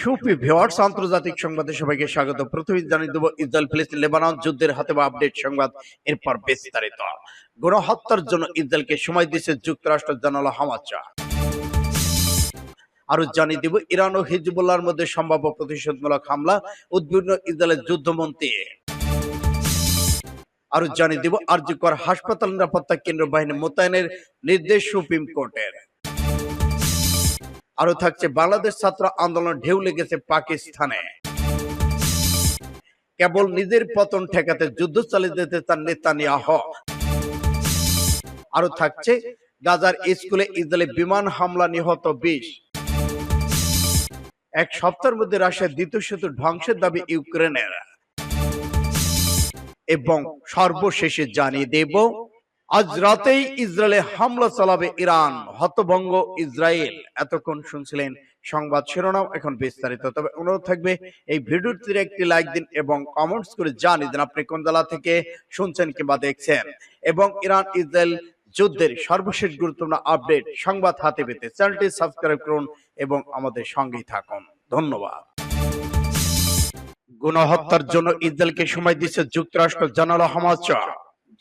Soupy viewers আন্তর্জাতিক সংবাদে সবাইকে স্বাগত। প্রথমে জানিয়ে দেবো ইসরায়েল ফিলিস্তিন লেবানন যুদ্ধের হাতে বা আপডেট সংবাদ। এরপর বিস্তারিত। গণহত্যার জন্য ইসরায়েলকে সময় দিচ্ছে যুক্তরাষ্ট্র জানালো হামাচা। আরও জানিয়ে দিব, ইরান ও হিজবুল্লাহর মধ্যে সম্ভাব্য প্রতিশোধমূলক হামলা, উদ্বিগ্ন ইসরায়েলের যুদ্ধমন্ত্রী আরও জানিয়ে দিব, আরজিকর হাসপাতাল নিরাপত্তা কেন্দ্র বাহিনী মোতায়েনের নির্দেশ সুপ্রিম কোর্টের। আরও থাকছে বাংলাদেশ ছাত্র আন্দোলন ঢেউ লেগেছে পাকিস্তানে। কেবল নিজের পতন ঠেকাতে যুদ্ধ চালিয়ে যেতে তার নেতা নিয়াহ আরও থাকছে গাজার স্কুলে ইসরায়েলি বিমান হামলা নিহত বিশ। এক সপ্তাহের মধ্যে রাশিয়ার দ্বিতীয় সেতু ধ্বংসের দাবি ইউক্রেনের। এবং সর্বশেষে জানিয়ে দেব আজ রাতেই ইসরায়েলে হামলা চালাবে ইরান। হতভঙ্গ ইসরায়েল। এতক্ষণ শুনছিলেন সংবাদ শিরোনাম এখন বিস্তারিত। তবে অনুরোধ থাকবে এই ভিডিওটির একটি লাইক দিন এবং কমেন্টস করে জানিয়ে দিন আপনি কোন জেলা থেকে শুনছেন কিংবা দেখছেন। এবং ইরান ইসরায়েল যুদ্ধের সর্বশেষ গুরুত্বপূর্ণ আপডেট সংবাদ হাতে পেতে চ্যানেলটি সাবস্ক্রাইব করুন এবং আমাদের সঙ্গেই থাকুন। ধন্যবাদ। গণহত্যার জন্য ইসরায়েলকে সময় দিচ্ছে যুক্তরাষ্ট্র জানালো হামাজ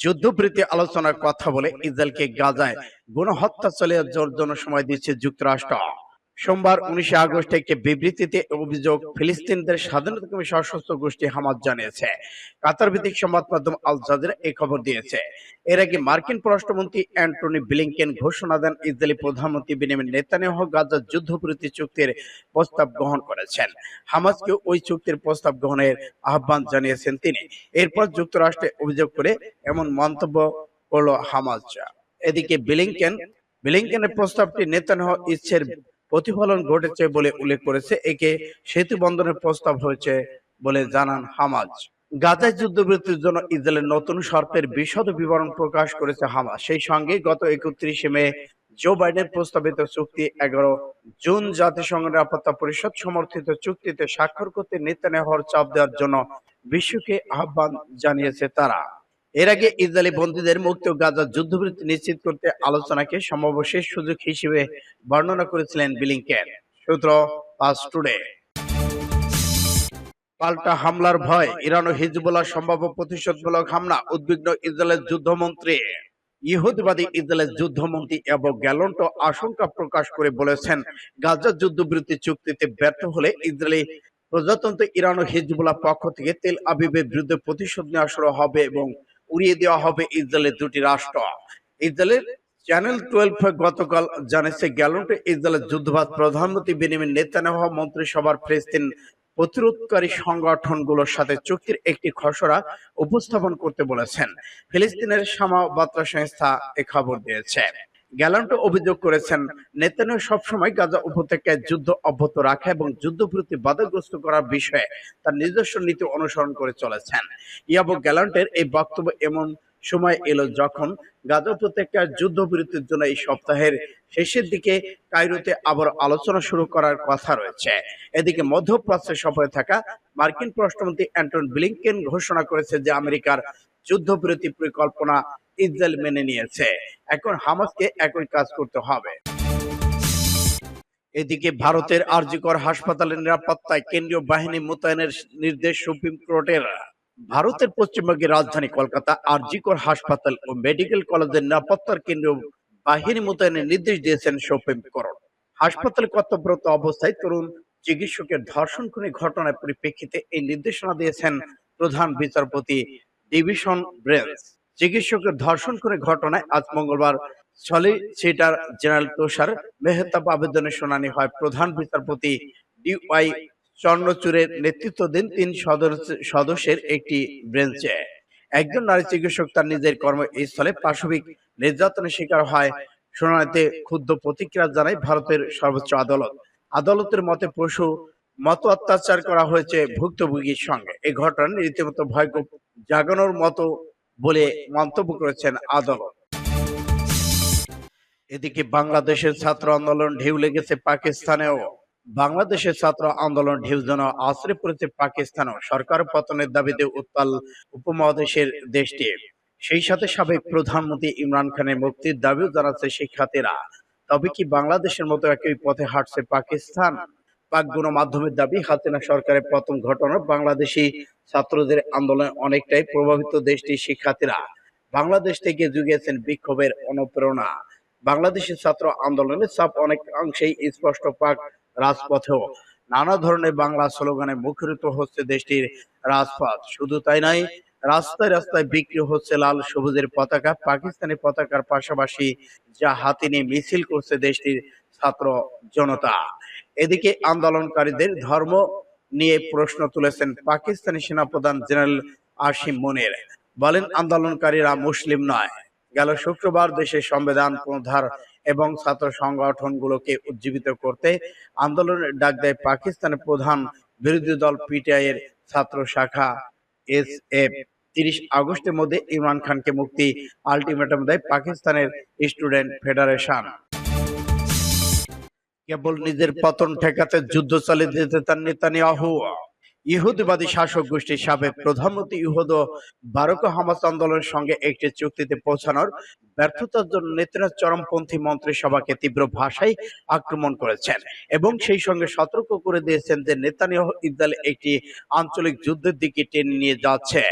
যুদ্ধবৃত্তি আলোচনার কথা বলে ইসরায়েলকে গাজায় গণহত্যা চলে জোর জন্য সময় দিচ্ছে যুক্তরাষ্ট্র। সোমবার উনিশে আগস্ট একটি বিবৃতিতে অভিযোগ, ফিলিস্তিনদের স্বাধীনতা স্বাধীনতাকামী সশস্ত্র গোষ্ঠী হামাজ জানিয়েছে। কাতার ভিত্তিক সংবাদ মাধ্যম আল জাজিরা এই খবর দিয়েছে। এর আগে মার্কিন পররাষ্ট্রমন্ত্রী অ্যান্টনি ব্লিংকেন ঘোষণা দেন, ইসরায়েলি প্রধানমন্ত্রী বেনিয়ামিন নেতানিয়াহু গাজার যুদ্ধবিরতি চুক্তির প্রস্তাব গ্রহণ করেছেন। হামাজকে ওই চুক্তির প্রস্তাব গ্রহণের আহ্বান জানিয়েছেন তিনি। এরপর যুক্তরাষ্ট্রে অভিযোগ করে এমন মন্তব্য করল হামাজ এদিকে ব্লিংকেন, ব্লিংকেনের প্রস্তাবটি নেতানিয়াহু ইচ্ছের প্রতিফলন ঘটেছে বলে উল্লেখ করেছে। একে সেতু বন্ধনের প্রস্তাব হয়েছে বলে জানান হামাজ। গাজায় যুদ্ধবিরতির জন্য ইসরায়েলের নতুন শর্তের বিশদ বিবরণ প্রকাশ করেছে হামাজ। সেই সঙ্গে গত একত্রিশে মে জো বাইডেন প্রস্তাবিত চুক্তি এগারো জুন জাতিসংঘ নিরাপত্তা পরিষদ সমর্থিত চুক্তিতে স্বাক্ষর করতে নেতানিয়াহুর চাপ দেওয়ার জন্য বিশ্বকে আহ্বান জানিয়েছে তারা। এর আগে ইসরায়েলি বন্দীদের মুক্ত গাজার যুদ্ধবিরতি নিশ্চিত করতে আলোচনাকে সম্ভাব্য শেষ সুযোগ হিসেবে বর্ণনা করেছিলেন বিলিংকেন। সূত্র পাস টুডে। পাল্টা হামলার ভয়, ইরান ও হিজবুল্লাহ সম্ভাব্য প্রতিশোধমূলক হামলা, উদ্বিগ্ন ইসরায়েলের যুদ্ধমন্ত্রী। ইহুদিবাদী ইসরায়েলের যুদ্ধমন্ত্রী এবং গ্যালন্টো আশঙ্কা প্রকাশ করে বলেছেন গাজার যুদ্ধবিরতি চুক্তিতে ব্যর্থ হলে ইসরায়েলি প্রজাতন্ত্র ইরান ও হিজবুল্লাহ পক্ষ থেকে তেল আবিবের বিরুদ্ধে প্রতিশোধ নেওয়া শুরু হবে এবং উড়িয়ে দেওয়া হবে ইসরায়েলের দুটি রাষ্ট্র। ইসরায়েলের চ্যানেল টুয়েলভ গতকাল জানিয়েছে, গ্যালন্টে ইসরায়েলের যুদ্ধবাদ প্রধানমন্ত্রী বেনিমিন নেতানিয়াহু মন্ত্রিসভার ফিলিস্তিন প্রতিরোধকারী সংগঠনগুলোর সাথে চুক্তির একটি খসড়া উপস্থাপন করতে বলেছেন। ফিলিস্তিনের সামা বার্তা সংস্থা এ খবর দিয়েছে। গ্যালান্টো অভিযোগ করেছেন। নেতানিয়াহু সবসময় গাজা উপত্যকায় যুদ্ধ অব্যাহত রাখা এবং যুদ্ধবিরতি বাধাগ্রস্ত করার বিষয়ে তার নিজস্ব নীতি অনুসরণ করে চলেছেন। ইয়াবো গ্যালান্টের এই বক্তব্য এমন সময় এলো যখন গাজা উপত্যকার যুদ্ধবিরতির জন্য এই সপ্তাহের শেষের দিকে কায়রোতে আবার আলোচনা শুরু করার কথা রয়েছে। এদিকে মধ্যপ্রাচ্যে সফরে থাকা মার্কিন পররাষ্ট্রমন্ত্রী অ্যান্টন ব্লিংকেন ঘোষণা করেছে যে আমেরিকার যুদ্ধবিরতি পরিকল্পনা ইসরায়েল মেনে নিয়েছে। এখন হামাসকে একই কাজ করতে হবে। এদিকে ভারতের আরজিকর হাসপাতালের নিরাপত্তায় কেন্দ্রীয় বাহিনী মোতায়েনের নির্দেশ সুপ্রিম কোর্টের। ভারতের পশ্চিমবঙ্গের রাজধানী কলকাতা আরজিকর হাসপাতাল ও মেডিকেল কলেজের নিরাপত্তার কেন্দ্রীয় বাহিনী মোতায়েনের নির্দেশ দিয়েছেন সুপ্রিম কোর্ট। হাসপাতালে কর্তব্যরত অবস্থায় তরুণ চিকিৎসকের ধর্ষণ খুনি ঘটনার পরিপ্রেক্ষিতে এই নির্দেশনা দিয়েছেন প্রধান বিচারপতি ডিভিশন ব্রেঞ্চ চিকিৎসকের ধর্ষণ করে ঘটনায় আজ মঙ্গলবার সলিসিটার জেনারেল তুষার মেহতাব আবেদনের শুনানি হয়। প্রধান বিচারপতি ডিওয়াই চন্দ্রচূড়ের নেতৃত্বাধীন তিন সদস্যের একটি বেঞ্চে একজন নারী চিকিৎসক তার নিজের কর্মস্থলে পাশবিক নির্যাতনের শিকার হয়। শুনানিতে ক্ষুদ্র প্রতিক্রিয়া জানায় ভারতের সর্বোচ্চ আদালত। আদালতের মতে পশু মত অত্যাচার করা হয়েছে ভুক্তভোগীর সঙ্গে। এই ঘটনা রীতিমতো ভয় জাগানোর মতো বলে মন্তব্য করেছেন আদালত। এদিকে বাংলাদেশের ছাত্র আন্দোলন ঢেউ লেগেছে পাকিস্তানেও। বাংলাদেশের ছাত্র আন্দোলন ঢেউ যেন আশ্রয় পড়েছে পাকিস্তানেও। সরকার পতনের দাবিতে উত্তাল উপমহাদেশের দেশটি। সেই সাথে সাবেক প্রধানমন্ত্রী ইমরান খানের মুক্তির দাবিও জানাচ্ছে শিক্ষার্থীরা তবে কি বাংলাদেশের মতো একই পথে হাঁটছে পাকিস্তান? পাক গণমাধ্যমের দাবি হাসিনা সরকারের প্রথম ঘটনা বাংলাদেশি ছাত্রদের আন্দোলনে অনেকটাই প্রভাবিত দেশটির শিক্ষার্থীরা। বাংলাদেশ থেকে জুগিয়েছেন বিক্ষোভের অনুপ্রেরণা। বাংলাদেশি ছাত্র আন্দোলনের চাপ অনেকাংশেই স্পষ্ট পাক রাজপথেও। নানা ধরনের বাংলা স্লোগানে মুখরিত হচ্ছে দেশটির রাজপথ। শুধু তাই নয়, রাস্তায় রাস্তায় বিক্রি হচ্ছে লাল সবুজের পতাকা, পাকিস্তানি পতাকার পাশাপাশি যা হাতে নিয়ে মিছিল করছে দেশটির ছাত্র জনতা। এদিকে আন্দোলনকারীদের ধর্ম নিয়ে প্রশ্ন তুলেছেন পাকিস্তানি সেনাপ্রধান জেনারেল আসিম মনির। বলেন, আন্দোলনকারীরা মুসলিম নয়। গেল শুক্রবার দেশের সংবিধান পুনরুদ্ধার এবং ছাত্র সংগঠনগুলোকে উজ্জীবিত করতে আন্দোলনের ডাক দেয় পাকিস্তানের প্রধান বিরোধী দল পিটিআই এর ছাত্র শাখা এস এফ তিরিশ আগস্টের মধ্যে ইমরান খানকে মুক্তি আলটিমেটাম দেয় পাকিস্তানের স্টুডেন্ট ফেডারেশন। কেবল নিজের পতন ঠেকাতে যুদ্ধ চালিয়ে যেতে তার নেতানিয়াহু। ইহুদিবাদী শাসক গোষ্ঠীর সাবেক প্রধানমন্ত্রী ইহুদ বারক হামাস আন্দোলনের সঙ্গে একটি চুক্তিতে পৌঁছানোর ব্যর্থতার জন্য নেতারা চরমপন্থী মন্ত্রিসভাকে তীব্র ভাষায় আক্রমণ করেছেন এবং সেই সঙ্গে সতর্ক করে দিয়েছেন যে নেতানিয়াহু ইসরায়েল একটি আঞ্চলিক যুদ্ধের দিকে টেনে নিয়ে যাচ্ছে।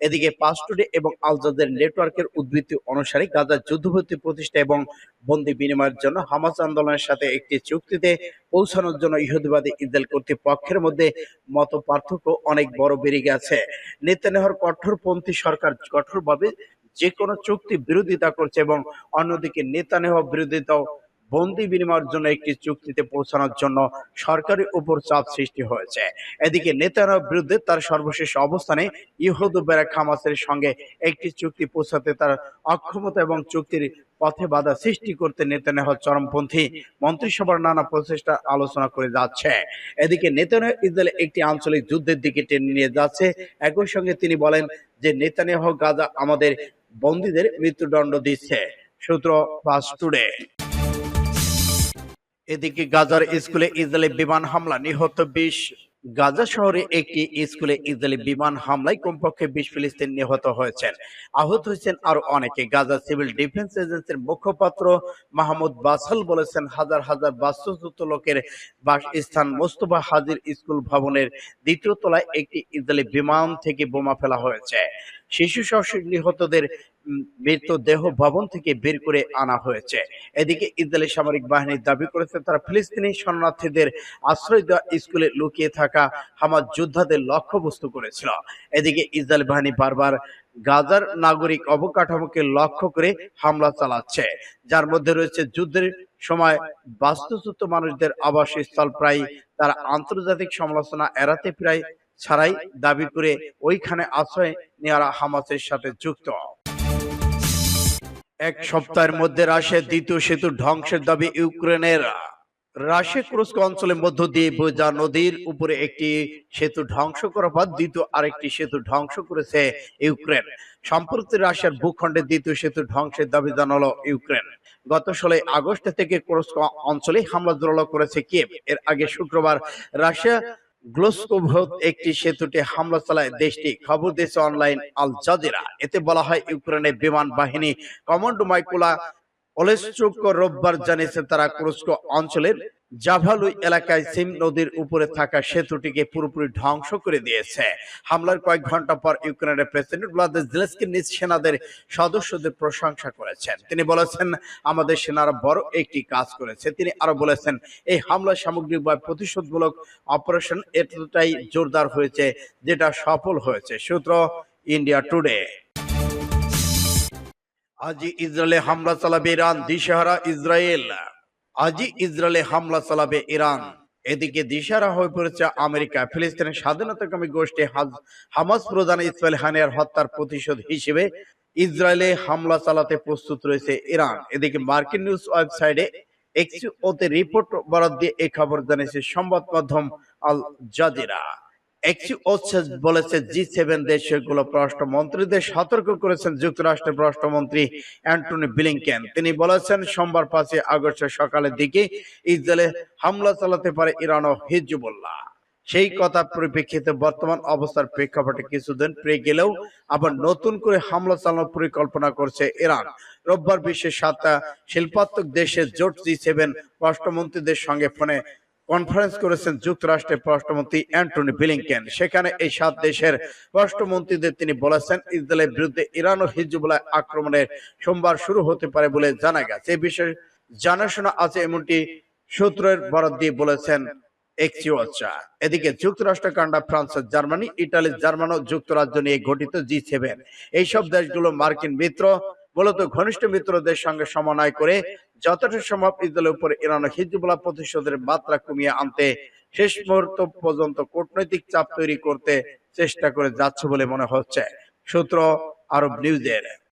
এদিকে পাঁচ টুডে এবং আলজাদের নেটওয়ার্কের উদ্ধৃতি অনুসারে গাজার যুদ্ধবর্তী প্রতিষ্ঠা এবং বন্দি বিনিময়ের জন্য হামাস আন্দোলনের সাথে একটি চুক্তিতে পৌঁছানোর জন্য ইহুদিবাদী ইসরায়েল কর্তৃপক্ষের মধ্যে মত পার্থক্য অনেক বড় বেড়ে গেছে। নেতানিয়াহুর কঠোরপন্থী সরকার কঠোরভাবে যে কোনো চুক্তি বিরোধিতা করছে এবং অন্যদিকে নেতানিয়াহু বিরোধিতাও বন্দি বিনিময়ের জন্য একটি চুক্তিতে পৌঁছানোর জন্য সরকারের উপর চাপ সৃষ্টি হয়েছে। এদিকে নেতানিয়াহুর বিরুদ্ধে তার সর্বশেষ অবস্থানে ইহুদ ব্যারাক হামাসের সঙ্গে একটি চুক্তি পৌঁছাতে তার অক্ষমতা এবং চুক্তির পথে বাধা সৃষ্টি করতে নেতানিয়াহু চরমপন্থী মন্ত্রিসভার নানা প্রচেষ্টা আলোচনা করে যাচ্ছে। এদিকে নেতানিয়াহু ইসরায়েল একটি আঞ্চলিক যুদ্ধের দিকে টেনে নিয়ে যাচ্ছে। একই সঙ্গে তিনি বলেন যে, নেতানিয়াহু গাজা আমাদের বন্দীদের মৃত্যুদণ্ড দিচ্ছে। সূত্র পাস টুডে। এদিকে গাজার স্কুলে ইসরায়েলি বিমান হামলা, নিহত বিশ গাজা শহরে একটি স্কুলে ইসরায়েলি বিমান হামলায় কমপক্ষে বিশ ফিলিস্তিন নিহত হয়েছেন। আহত হয়েছেন আরও অনেকে। গাজা সিভিল ডিফেন্স এজেন্সির মুখপাত্র মাহমুদ বাসাল বলেছেন, হাজার হাজার বাস্তুচ্যুত লোকের বাসস্থান মোস্তফা হাজির স্কুল ভবনের দ্বিতীয় তলায় একটি ইসরায়েলি বিমান থেকে বোমা ফেলা হয়েছে। শিশু সহ নিহতদের উম, মৃতদেহ ভবন থেকে বের করে আনা হয়েছে। এদিকে ইসরায়েলি সামরিক বাহিনী দাবি করেছে তারা ফিলিস্তিনি শরণার্থীদের আশ্রয় দেওয়া স্কুলে লুকিয়ে থাকা হামাজ যোদ্ধাদের লক্ষ্যবস্তু করেছিল। এদিকে ইসরায়েল বাহিনী বারবার গাজার নাগরিক অবকাঠামোকে লক্ষ্য করে হামলা চালাচ্ছে। যার মধ্যে রয়েছে যুদ্ধের সময় বাস্তুচ্যুত মানুষদের আবাসস্থল প্রায় তারা আন্তর্জাতিক সমালোচনা এড়াতে প্রায় ছাড়াই দাবি করে ওইখানে আশ্রয় নেওয়ারা হামাসের সাথে যুক্ত। এক সপ্তাহের মধ্যে রাশিয়ার দ্বিতীয় সেতু ধ্বংসের দাবি ইউক্রেনের। রাশিয়া ক্রুস্ক অঞ্চলের মধ্য দিয়ে বোজা নদীর উপরে একটি সেতু ধ্বংস করার পর দ্বিতীয় আরেকটি সেতু ধ্বংস করেছে ইউক্রেন। সম্প্রতি রাশিয়ার ভূখণ্ডে দ্বিতীয় সেতু ধ্বংসের দাবি জানালো ইউক্রেন। গত ষোলোই আগস্ট থেকে ক্রুস্ক অঞ্চলে হামলা জোরালো করেছে কিয়েভ। এর আগে শুক্রবার রাশিয়া একটি সেতুটি হামলা চালায় দেশটি। খবর দিয়েছে অনলাইন আল জাজিরা। এতে বলা হয়, ইউক্রেনের বিমান বাহিনী কমান্ডো মাইকুলা ওলেসচুক রোববার জানিয়েছে, তারা কুরস্ক অঞ্চলের জাভালুই এলাকায় সিম নদীর উপরে থাকা সেতুটিকে পুরোপুরি ধ্বংস করে দিয়েছে। হামলার কয়েক ঘণ্টা পর ইউক্রেনের প্রেসিডেন্ট ভ্লাদিমির জেলেনস্কি নিজ সেনাদের সদস্যদের প্রশংসা করেছেন। তিনি বলেছেন আমাদের সেনারা বড় একটি কাজ করেছে। তিনি আরও বলেছেন, এই হামলা সামগ্রিক বা প্রতিশোধমূলক অপারেশন এতটাই জোরদার হয়েছে যেটা সফল হয়েছে। সূত্র ইন্ডিয়া টুডে। আজই ইসরায়েলে হামলা চালাবে ইরান, দিশাহারা ইসরায়েল। আজই ইসরায়েলে হামলা চালাবে ইরান। এদিকে দিশারা হয়ে পড়েছে আমেরিকা। ফিলিস্তিনের স্বাধীনতাকামী গোষ্ঠী হামাস প্রধান ইসমাইল হানিয়ার হত্যার প্রতিশোধ হিসেবে ইসরায়েলে হামলা চালাতে প্রস্তুত রয়েছে ইরান। এদিকে মার্কিন নিউজ ওয়েবসাইটে একটি ওতে রিপোর্ট বরাদ দিয়ে এই খবর জানিয়েছে সংবাদ মাধ্যম আল জাজিরা। এক্সিও বলেছে জি সেভেন দেশগুলো পররাষ্ট্রমন্ত্রীদের সতর্ক করেছেন যুক্তরাষ্ট্রের পররাষ্ট্রমন্ত্রী অ্যান্টনি বিলিংকেন। তিনি বলেছেন, সোমবার পাঁচই আগস্টের সকালের দিকে ইসরায়েলে হামলা চালাতে পারে ইরান ও হিজবুল্লাহ। সেই কথা পরিপ্রেক্ষিতে বর্তমান অবস্থার প্রেক্ষাপটে কিছুদিন পেয়ে গেলেও আবার নতুন করে হামলা চালানোর পরিকল্পনা করছে ইরান। রোববার বিশ্বের সাতটা শিল্পাত্মক দেশের জোট জি সেভেন পররাষ্ট্রমন্ত্রীদের সঙ্গে ফোনে কনফারেন্স করেছেন যুক্তরাষ্ট্রের পররাষ্ট্রমন্ত্রী অ্যান্টনি ব্লিংকেন। সেখানে এই সাত দেশের পররাষ্ট্রমন্ত্রীদের তিনি বলেছেন, ইসরায়েলের বিরুদ্ধে ইরান ও হিজবুল্লাহ আক্রমণের সোমবার শুরু হতে পারে বলে জানা গেছে। এই বিষয়ে জানাশোনা আছে এমনটি সূত্রের বরাদ দিয়ে বলেছেন এদিকে যুক্তরাষ্ট্র Canada France, Germany, Italy, German ও যুক্তরাজ্য নিয়ে গঠিত জি সেভেন। এইসব দেশগুলো মার্কিন মিত্র মূলত ঘনিষ্ঠ মিত্রদের সঙ্গে সমন্বয় করে যতটা সম্ভব ইসরায়েলের উপর ইরান হিজবুল্লাহ প্রতিশোধের মাত্রা কমিয়ে আনতে শেষ মুহূর্ত পর্যন্ত কূটনৈতিক চাপ তৈরি করতে চেষ্টা করে যাচ্ছে বলে মনে হচ্ছে। সূত্র আরব নিউজের।